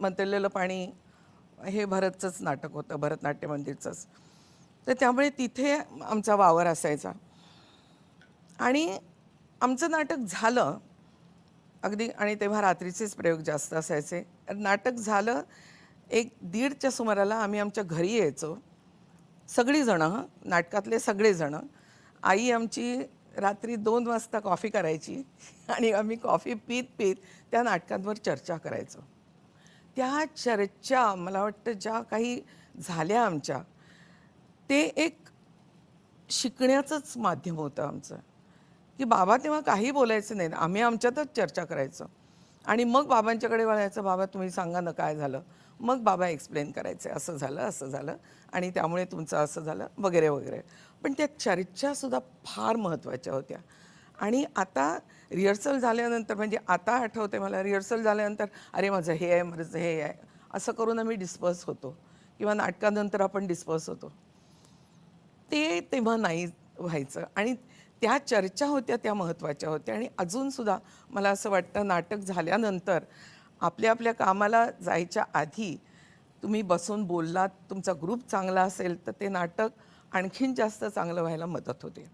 मंतरलेलं पाणी हे भरतचंच नाटक होतं भरतनाट्य मंदिरचंच. तर त्यामुळे तिथे आमचा वावर असायचा. आणि आमचं नाटक झालं अगदी आणि तेव्हा रात्रीचेच प्रयोग जास्त असायचे. नाटक झालं एक दीडच्या सुमाराला आम्ही आमच्या घरी यायचो. सगळीजणं नाटकातले सगळेजणं आई आमची रात्री दोन वाजता कॉफी करायची आणि आम्ही कॉफी पीत पीत त्या नाटकांवर चर्चा करायचो. त्या चर्चा मला वाटतं ज्या काही झाल्या आमच्या ते एक शिकण्याचंच माध्यम होतं आमचं. की बाबा तेव्हा काही बोलायचं नाही. आम्ही आमच्यातच चर्चा करायचो. आणि मग बाबांच्याकडे वळायचं बाबा तुम्ही सांगा ना काय झालं? मग बाबा एक्सप्लेन करायचे असं झालं असं झालं आणि त्यामुळे तुमचं असं झालं वगैरे वगैरे. पण त्या चर्चासुद्धा फार महत्त्वाच्या होत्या. आणि आता रिहर्सल झाल्यानंतर म्हणजे आता आठवते मला रिहर्सल झाल्यानंतर अरे माझं हे आहे माझं हे आहे असं करून आम्ही डिस्पर्स होतो. किंवा नाटकानंतर आपण डिस्पर्स होतो. ते तेव्हा नाही व्हायचं. आणि त्या चर्चा होत्या त्या महत्त्वाच्या होत्या. आणि अजूनसुद्धा मला असं वाटतं नाटक झाल्यानंतर आपल्या आपल्या कामाला जायच्या आधी तुम्ही बसून बोललात तुमचा ग्रुप चांगला असेल तर ते नाटक आणखीन जास्त चांगलं व्हायला मदत होते.